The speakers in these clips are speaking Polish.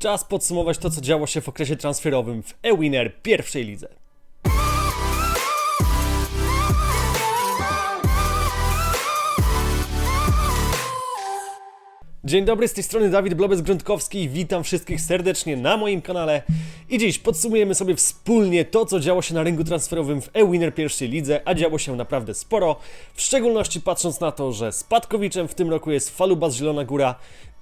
Czas podsumować to, co działo się w okresie transferowym w e-winner pierwszej lidze. Dzień dobry, z tej strony Dawid Blobec-Gruntkowski i witam wszystkich serdecznie na moim kanale. I dziś podsumujemy sobie wspólnie to, co działo się na rynku transferowym w e-winner pierwszej lidze, a działo się naprawdę sporo, w szczególności patrząc na to, że spadkowiczem w tym roku jest Falubas Zielona Góra,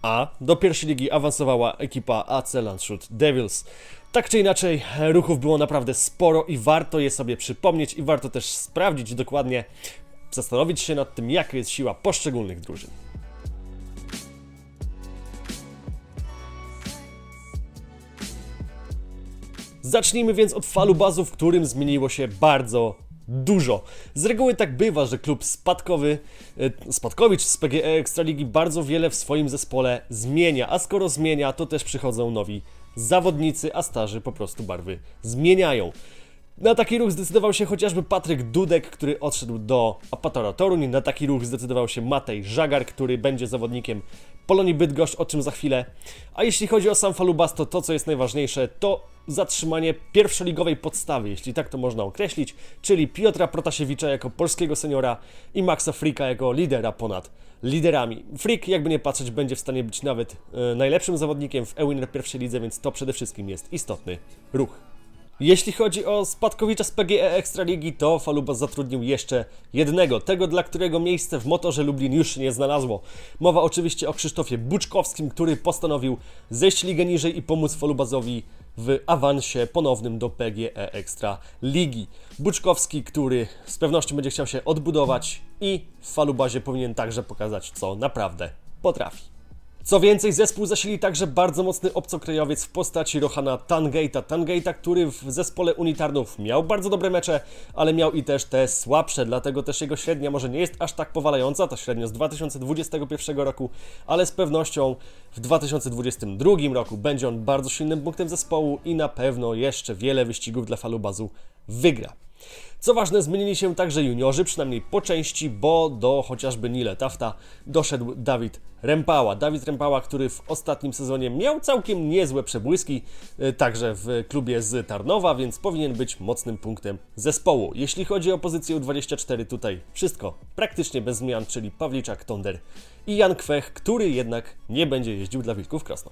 a do pierwszej ligi awansowała ekipa AC Landshut Devils. Tak czy inaczej, ruchów było naprawdę sporo i warto je sobie przypomnieć i warto też sprawdzić dokładnie, zastanowić się nad tym, jaka jest siła poszczególnych drużyn. Zacznijmy więc od falu bazu, w którym zmieniło się bardzo dużo. Z reguły tak bywa, że klub spadkowy, e, spadkowicz z PGE Ekstraligi bardzo wiele w swoim zespole zmienia, a skoro zmienia, to też przychodzą nowi zawodnicy, a starzy po prostu barwy zmieniają. Na taki ruch zdecydował się chociażby Patryk Dudek, który odszedł do Apatora Toruń. Na taki ruch zdecydował się Matej Żagar, który będzie zawodnikiem Polonii Bydgoszcz, o czym za chwilę. A jeśli chodzi o sam Falubas, to to, co jest najważniejsze, to zatrzymanie pierwszoligowej podstawy, jeśli tak to można określić, czyli Piotra Protasiewicza jako polskiego seniora i Maxa Frika jako lidera ponad liderami. Frik, jakby nie patrzeć, będzie w stanie być nawet e, najlepszym zawodnikiem w e-winner pierwszej lidze, więc to przede wszystkim jest istotny ruch. Jeśli chodzi o spadkowicza z PGE Ekstraligi, to Falubas zatrudnił jeszcze jednego, tego dla którego miejsce w motorze Lublin już się nie znalazło. Mowa oczywiście o Krzysztofie Buczkowskim, który postanowił zejść ligę niżej i pomóc Falubazowi w awansie ponownym do PGE Ekstra Ligi. Buczkowski, który z pewnością będzie chciał się odbudować i w Falubazie powinien także pokazać, co naprawdę potrafi. Co więcej, zespół zasili także bardzo mocny obcokrajowiec w postaci Rohana Tangate'a. Tangate'a, który w zespole unitarnów miał bardzo dobre mecze, ale miał i też te słabsze, dlatego też jego średnia może nie jest aż tak powalająca, to średnio z 2021 roku, ale z pewnością w 2022 roku będzie on bardzo silnym punktem zespołu i na pewno jeszcze wiele wyścigów dla Falubazu wygra. Co ważne, zmienili się także juniorzy, przynajmniej po części, bo do chociażby Nile Tafta doszedł Dawid Rempała. Dawid Rempała, który w ostatnim sezonie miał całkiem niezłe przebłyski, e, także w klubie z Tarnowa, więc powinien być mocnym punktem zespołu. Jeśli chodzi o pozycję U24, tutaj wszystko praktycznie bez zmian, czyli Pawliczak, Tonder i Jan Kwech, który jednak nie będzie jeździł dla Wilków Krosno.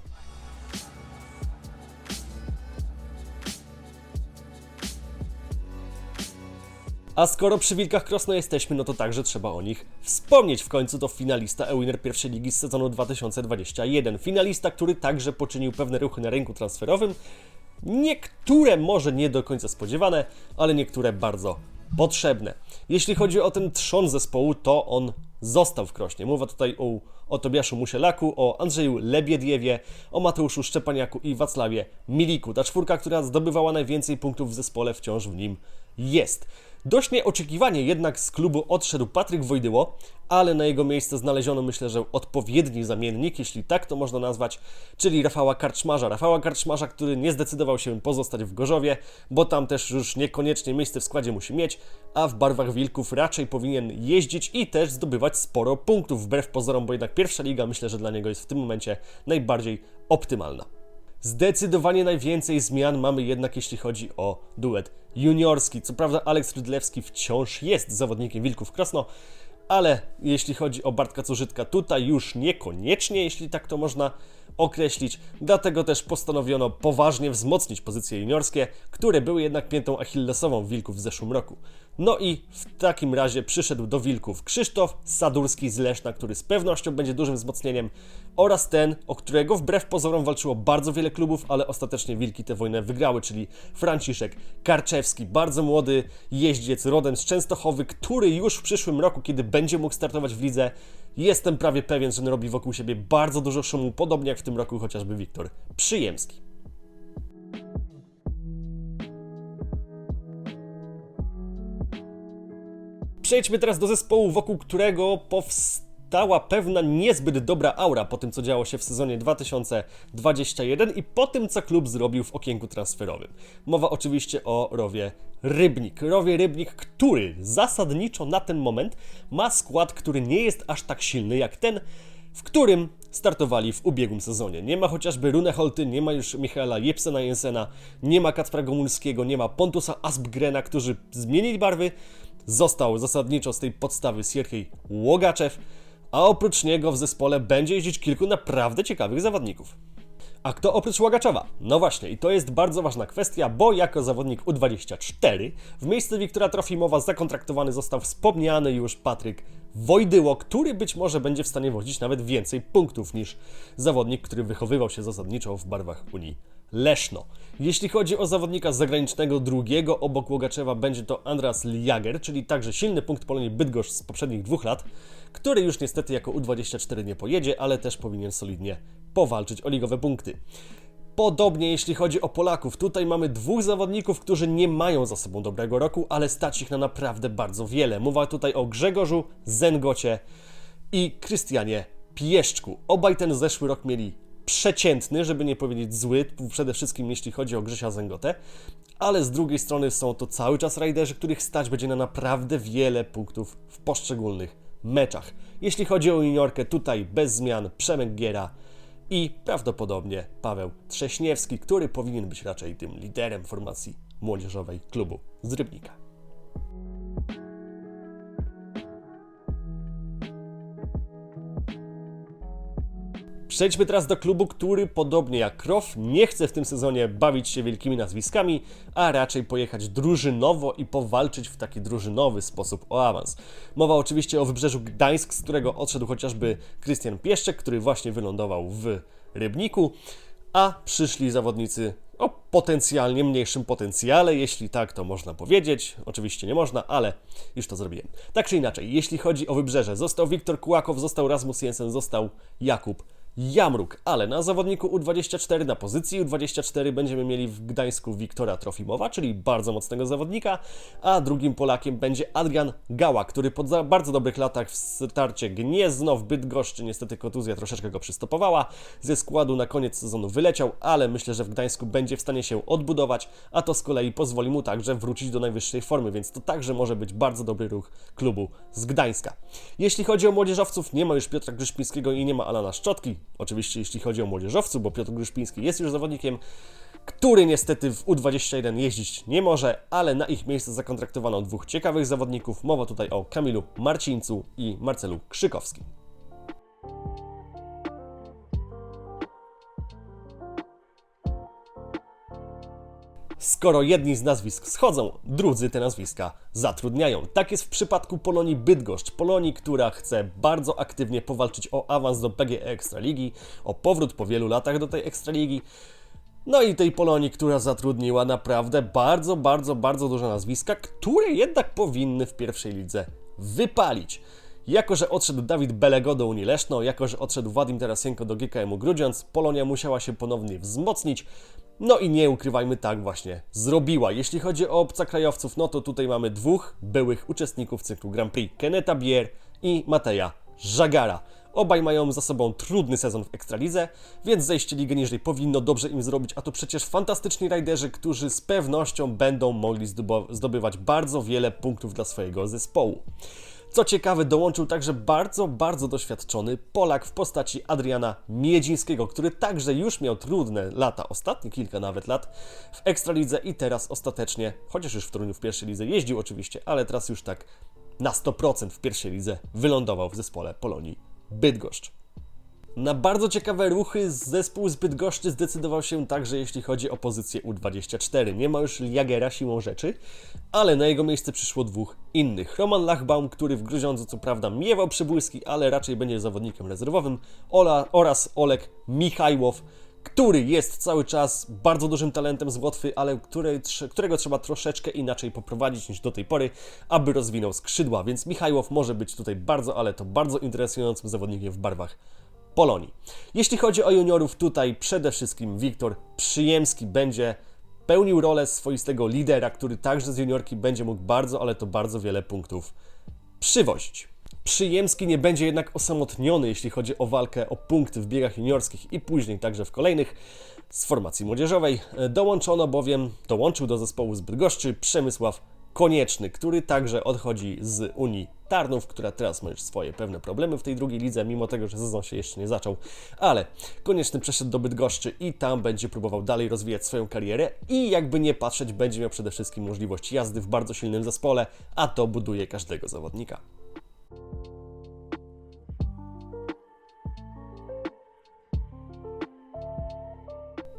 A skoro przy Wilkach Krosno jesteśmy, no to także trzeba o nich wspomnieć. W końcu to finalista e-winner pierwszej ligi z sezonu 2021. Finalista, który także poczynił pewne ruchy na rynku transferowym. Niektóre może nie do końca spodziewane, ale niektóre bardzo potrzebne. Jeśli chodzi o ten trzon zespołu, to on został w Krośnie. Mowa tutaj o, o Tobiaszu Musielaku, o Andrzeju Lebiediewie, o Mateuszu Szczepaniaku i Wacławie Miliku. Ta czwórka, która zdobywała najwięcej punktów w zespole, wciąż w nim jest. Dość nieoczekiwanie jednak z klubu odszedł Patryk Wojdyło, ale na jego miejsce znaleziono myślę, że odpowiedni zamiennik, jeśli tak to można nazwać, czyli Rafała Karczmarza. Rafała Karczmarza, który nie zdecydował się pozostać w Gorzowie, bo tam też już niekoniecznie miejsce w składzie musi mieć, a w barwach Wilków raczej powinien jeździć i też zdobywać sporo punktów, wbrew pozorom, bo jednak pierwsza liga myślę, że dla niego jest w tym momencie najbardziej optymalna. Zdecydowanie najwięcej zmian mamy jednak jeśli chodzi o duet juniorski. Co prawda Aleks Rydlewski wciąż jest zawodnikiem Wilków Krosno, ale jeśli chodzi o Bartka Cużytka, tutaj już niekoniecznie, jeśli tak to można określić. Dlatego też postanowiono poważnie wzmocnić pozycje juniorskie, które były jednak piętą achillesową Wilków w zeszłym roku. No i w takim razie przyszedł do Wilków Krzysztof Sadurski z Leszna, który z pewnością będzie dużym wzmocnieniem oraz ten, o którego wbrew pozorom walczyło bardzo wiele klubów, ale ostatecznie Wilki tę wojnę wygrały, czyli Franciszek Karczewski, bardzo młody jeździec rodem z Częstochowy, który już w przyszłym roku, kiedy będzie mógł startować w lidze, jestem prawie pewien, że robi wokół siebie bardzo dużo szumu, podobnie jak w tym roku chociażby Wiktor Przyjemski. Przejdźmy teraz do zespołu, wokół którego powstała pewna niezbyt dobra aura po tym, co działo się w sezonie 2021 i po tym, co klub zrobił w okienku transferowym. Mowa oczywiście o Rowie Rybnik. Rowie Rybnik, który zasadniczo na ten moment ma skład, który nie jest aż tak silny jak ten, w którym startowali w ubiegłym sezonie. Nie ma chociażby Rune Holty, nie ma już Michaela Jepsena Jensena, nie ma Kacpra Gomulskiego, nie ma Pontusa Aspgrena, którzy zmienili barwy. Został zasadniczo z tej podstawy Sierhiej Łogaczew, a oprócz niego w zespole będzie jeździć kilku naprawdę ciekawych zawodników. A kto oprócz Łagaczowa? No właśnie, i to jest bardzo ważna kwestia, bo jako zawodnik U24 w miejsce Wiktora Trofimowa zakontraktowany został wspomniany już Patryk Wojdyło, który być może będzie w stanie wozić nawet więcej punktów niż zawodnik, który wychowywał się zasadniczo w barwach Unii Leszno. Jeśli chodzi o zawodnika zagranicznego drugiego obok Łogaczewa będzie to Andras Liager, czyli także silny punkt Polonii Bydgoszcz z poprzednich dwóch lat, który już niestety jako U24 nie pojedzie, ale też powinien solidnie powalczyć o ligowe punkty. Podobnie jeśli chodzi o Polaków, tutaj mamy dwóch zawodników, którzy nie mają za sobą dobrego roku, ale stać ich na naprawdę bardzo wiele. Mowa tutaj o Grzegorzu Zengocie i Krystianie Pieszczku. Obaj ten zeszły rok mieli przeciętny, żeby nie powiedzieć zły, przede wszystkim jeśli chodzi o Grzesia Zengotę, ale z drugiej strony są to cały czas rajderzy, których stać będzie na naprawdę wiele punktów w poszczególnych meczach. Jeśli chodzi o juniorkę, tutaj bez zmian Przemek Giera i prawdopodobnie Paweł Trześniewski, który powinien być raczej tym liderem formacji młodzieżowej klubu z Rybnika. Przejdźmy teraz do klubu, który podobnie jak Krow nie chce w tym sezonie bawić się wielkimi nazwiskami, a raczej pojechać drużynowo i powalczyć w taki drużynowy sposób o awans. Mowa oczywiście o wybrzeżu Gdańsk, z którego odszedł chociażby Krystian Pieszczek, który właśnie wylądował w Rybniku, a przyszli zawodnicy o potencjalnie mniejszym potencjale, jeśli tak to można powiedzieć. Oczywiście nie można, ale już to zrobiłem. Tak czy inaczej, jeśli chodzi o wybrzeże, został Wiktor Kułakow, został Rasmus Jensen, został Jakub Jamruk, ale na zawodniku U24, na pozycji U24 będziemy mieli w Gdańsku Wiktora Trofimowa, czyli bardzo mocnego zawodnika, a drugim Polakiem będzie Adrian Gała, który po bardzo dobrych latach w starcie Gniezno w Bydgoszczy, niestety kontuzja troszeczkę go przystopowała, ze składu na koniec sezonu wyleciał, ale myślę, że w Gdańsku będzie w stanie się odbudować, a to z kolei pozwoli mu także wrócić do najwyższej formy, więc to także może być bardzo dobry ruch klubu z Gdańska. Jeśli chodzi o młodzieżowców, nie ma już Piotra Gryszpińskiego i nie ma Alana Szczotki, Oczywiście jeśli chodzi o młodzieżowców, bo Piotr Gryszpiński jest już zawodnikiem, który niestety w U21 jeździć nie może, ale na ich miejsce zakontraktowano dwóch ciekawych zawodników. Mowa tutaj o Kamilu Marcińcu i Marcelu Krzykowskim. Skoro jedni z nazwisk schodzą, drudzy te nazwiska zatrudniają. Tak jest w przypadku Polonii Bydgoszcz. Polonii, która chce bardzo aktywnie powalczyć o awans do PGE Ekstraligi, o powrót po wielu latach do tej Ekstraligi. No i tej Polonii, która zatrudniła naprawdę bardzo, bardzo, bardzo duże nazwiska, które jednak powinny w pierwszej lidze wypalić. Jako, że odszedł Dawid Belego do Unii Leszno, jako, że odszedł Wadim Tarasenko do GKM-u Grudziądz, Polonia musiała się ponownie wzmocnić. No i nie ukrywajmy, tak właśnie zrobiła. Jeśli chodzi o obcokrajowców, no to tutaj mamy dwóch byłych uczestników cyklu Grand Prix. Keneta Bier i Mateja Żagara. Obaj mają za sobą trudny sezon w Ekstralidze, więc zejście ligę niżej powinno dobrze im zrobić, a to przecież fantastyczni rajderzy, którzy z pewnością będą mogli zdobywać bardzo wiele punktów dla swojego zespołu. Co ciekawe, dołączył także bardzo, bardzo doświadczony Polak w postaci Adriana Miedzińskiego, który także już miał trudne lata, ostatnie kilka nawet lat w Ekstralidze i teraz ostatecznie, chociaż już w Toruniu w pierwszej lidze jeździł oczywiście, ale teraz już tak na 100% w pierwszej lidze wylądował w zespole Polonii Bydgoszcz. Na bardzo ciekawe ruchy zespół z Bydgoszczy zdecydował się także jeśli chodzi o pozycję U24. Nie ma już Jagera siłą rzeczy, ale na jego miejsce przyszło dwóch innych. Roman Lachbaum, który w Gruziądzu co prawda miewał przybłyski, ale raczej będzie zawodnikiem rezerwowym Ola, oraz Olek Michajłow, który jest cały czas bardzo dużym talentem z Łotwy, ale który, którego trzeba troszeczkę inaczej poprowadzić niż do tej pory, aby rozwinął skrzydła. Więc Michajłow może być tutaj bardzo, ale to bardzo interesującym zawodnikiem w barwach Polonii. Jeśli chodzi o juniorów, tutaj przede wszystkim Wiktor Przyjemski będzie pełnił rolę swoistego lidera, który także z juniorki będzie mógł bardzo, ale to bardzo wiele punktów przywozić. Przyjemski nie będzie jednak osamotniony, jeśli chodzi o walkę o punkty w biegach juniorskich i później także w kolejnych z formacji młodzieżowej. Dołączono bowiem, dołączył do zespołu z Bydgoszczy Przemysław Konieczny, który także odchodzi z Unii Tarnów, która teraz ma już swoje pewne problemy w tej drugiej lidze, mimo tego, że sezon się jeszcze nie zaczął, ale Konieczny przeszedł do Bydgoszczy i tam będzie próbował dalej rozwijać swoją karierę i jakby nie patrzeć, będzie miał przede wszystkim możliwość jazdy w bardzo silnym zespole, a to buduje każdego zawodnika.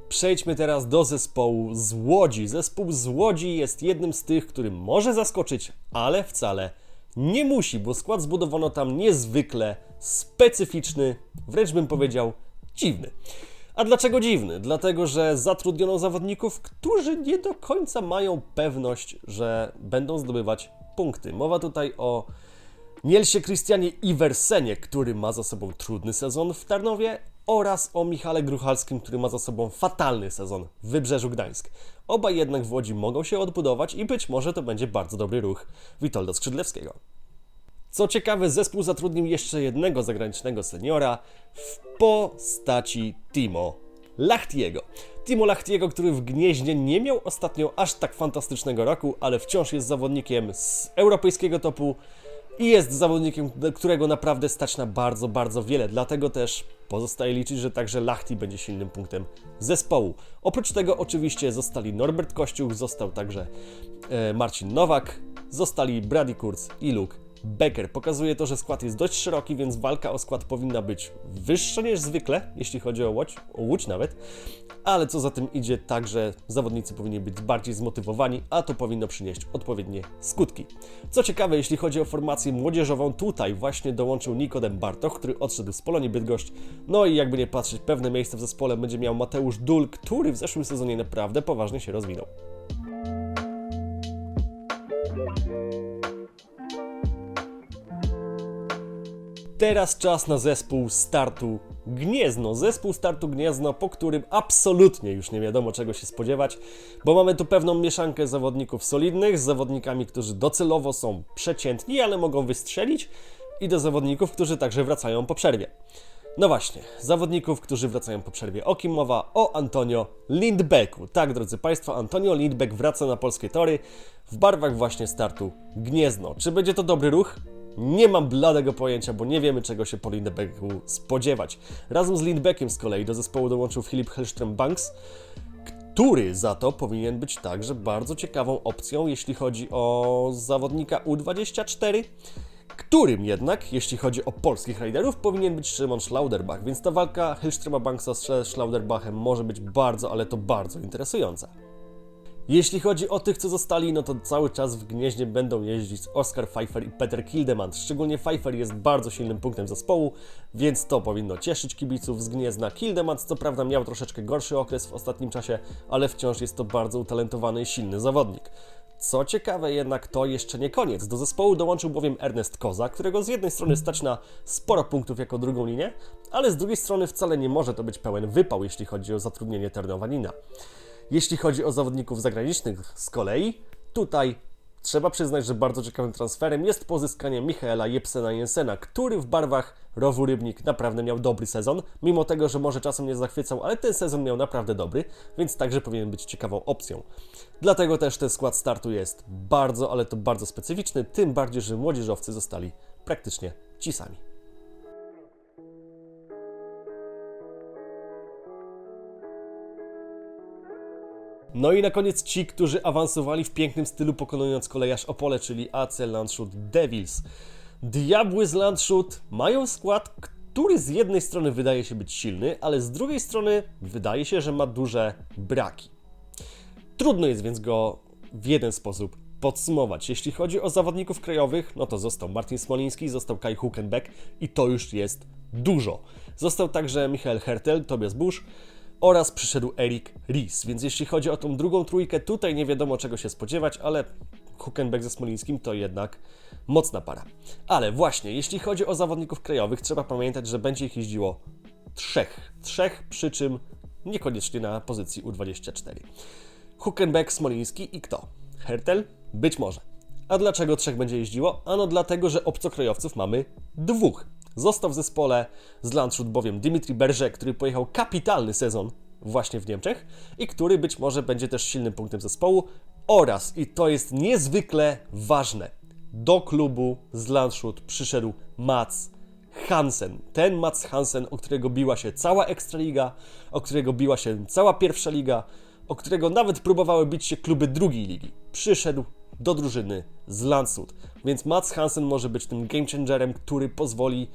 Przejdźmy teraz do zespołu z Łodzi. Zespół z Łodzi jest jednym z tych, który może zaskoczyć, ale wcale nie musi, bo skład zbudowano tam niezwykle specyficzny, wręcz bym powiedział dziwny. A dlaczego dziwny? Dlatego, że zatrudniono zawodników, którzy nie do końca mają pewność, że będą zdobywać punkty. Mowa tutaj o Nielsie Krystianie Iwersenie, który ma za sobą trudny sezon w Tarnowie oraz o Michale Gruchalskim, który ma za sobą fatalny sezon w Wybrzeżu Gdańsk. Obaj jednak w Łodzi mogą się odbudować i być może to będzie bardzo dobry ruch Witolda Skrzydlewskiego. Co ciekawe, zespół zatrudnił jeszcze jednego zagranicznego seniora w postaci Timo Lachtiego. Timo Lachtiego, który w Gnieźnie nie miał ostatnio aż tak fantastycznego roku, ale wciąż jest zawodnikiem z europejskiego topu i jest zawodnikiem, którego naprawdę stać na bardzo, bardzo wiele. Dlatego też pozostaje liczyć, że także Lachti będzie silnym punktem zespołu. Oprócz tego oczywiście zostali Norbert Kościół, został także e, Marcin Nowak, zostali Brady Kurz i Luke Becker. Pokazuje to, że skład jest dość szeroki, więc walka o skład powinna być wyższa niż zwykle, jeśli chodzi o Łódź, o Łódź nawet, ale co za tym idzie, także zawodnicy powinni być bardziej zmotywowani, a to powinno przynieść odpowiednie skutki. Co ciekawe, jeśli chodzi o formację młodzieżową, tutaj właśnie dołączył Nikodem Bartoch, który odszedł z Polonii Bydgoszcz, no i jakby nie patrzeć, pewne miejsce w zespole będzie miał Mateusz Dul, który w zeszłym sezonie naprawdę poważnie się rozwinął. Teraz czas na zespół startu Gniezno. Zespół startu Gniezno, po którym absolutnie już nie wiadomo czego się spodziewać, bo mamy tu pewną mieszankę zawodników solidnych z zawodnikami, którzy docelowo są przeciętni, ale mogą wystrzelić i do zawodników, którzy także wracają po przerwie. No właśnie, zawodników, którzy wracają po przerwie. O kim mowa? O Antonio Lindbecku. Tak, drodzy Państwo, Antonio Lindbeck wraca na polskie tory w barwach właśnie startu Gniezno. Czy będzie to dobry ruch? Nie mam bladego pojęcia, bo nie wiemy czego się po Lindbecku spodziewać. Razem z Lindbeckiem z kolei do zespołu dołączył Filip Hellström Banks, który za to powinien być także bardzo ciekawą opcją, jeśli chodzi o zawodnika U24, którym jednak, jeśli chodzi o polskich raiderów, powinien być Szymon Schlauderbach, więc ta walka Hellströma Banksa z Schlauderbachem może być bardzo, ale to bardzo interesująca. Jeśli chodzi o tych, co zostali, no to cały czas w Gnieźnie będą jeździć Oscar Pfeiffer i Peter Kildemand. Szczególnie Pfeiffer jest bardzo silnym punktem zespołu, więc to powinno cieszyć kibiców z Gniezna. Kildemand co prawda miał troszeczkę gorszy okres w ostatnim czasie, ale wciąż jest to bardzo utalentowany i silny zawodnik. Co ciekawe jednak to jeszcze nie koniec. Do zespołu dołączył bowiem Ernest Koza, którego z jednej strony stać na sporo punktów jako drugą linię, ale z drugiej strony wcale nie może to być pełen wypał, jeśli chodzi o zatrudnienie Ternowanina. Jeśli chodzi o zawodników zagranicznych z kolei, tutaj trzeba przyznać, że bardzo ciekawym transferem jest pozyskanie Michaela Jepsena Jensena, który w barwach Rowu Rybnik naprawdę miał dobry sezon, mimo tego, że może czasem nie zachwycał, ale ten sezon miał naprawdę dobry, więc także powinien być ciekawą opcją. Dlatego też ten skład startu jest bardzo, ale to bardzo specyficzny, tym bardziej, że młodzieżowcy zostali praktycznie ci sami. No i na koniec ci, którzy awansowali w pięknym stylu pokonując kolejarz Opole, czyli AC Landshut Devils. Diabły z Landshut mają skład, który z jednej strony wydaje się być silny, ale z drugiej strony wydaje się, że ma duże braki. Trudno jest więc go w jeden sposób podsumować. Jeśli chodzi o zawodników krajowych, no to został Martin Smoliński, został Kai Huckenbeck i to już jest dużo. Został także Michael Hertel, Tobias Busch, oraz przyszedł Erik Ries. Więc jeśli chodzi o tą drugą trójkę, tutaj nie wiadomo czego się spodziewać, ale Huckenbeck ze Smolińskim to jednak mocna para. Ale właśnie, jeśli chodzi o zawodników krajowych, trzeba pamiętać, że będzie ich jeździło trzech. Trzech, przy czym niekoniecznie na pozycji U24. Huckenbeck, Smoliński i kto? Hertel? Być może. A dlaczego trzech będzie jeździło? Ano dlatego, że obcokrajowców mamy dwóch. Został w zespole z Landshut bowiem Dimitri Berger, który pojechał kapitalny sezon właśnie w Niemczech i który być może będzie też silnym punktem zespołu Oraz, i to jest niezwykle ważne, do klubu z Landshut przyszedł Mats Hansen. Ten Mats Hansen, o którego biła się cała Ekstraliga, o którego biła się cała pierwsza liga, o którego nawet próbowały bić się kluby drugiej ligi. Przyszedł do drużyny z Landshut. Więc Mats Hansen może być tym game changerem, który pozwoli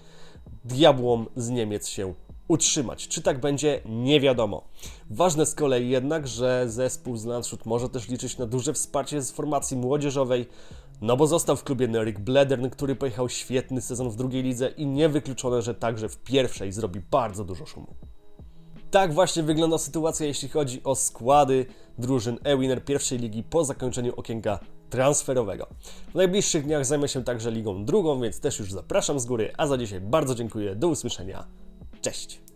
diabłom z Niemiec się utrzymać. Czy tak będzie? Nie wiadomo. Ważne z kolei jednak, że zespół z Landshut może też liczyć na duże wsparcie z formacji młodzieżowej, no bo został w klubie Nerik Bledern, który pojechał świetny sezon w drugiej lidze i niewykluczone, że także w pierwszej zrobi bardzo dużo szumu. Tak właśnie wygląda sytuacja, jeśli chodzi o składy drużyn e-winner pierwszej ligi po zakończeniu okienka transferowego. W najbliższych dniach zajmę się także ligą drugą, więc też już zapraszam z góry, a za dzisiaj bardzo dziękuję, do usłyszenia, cześć!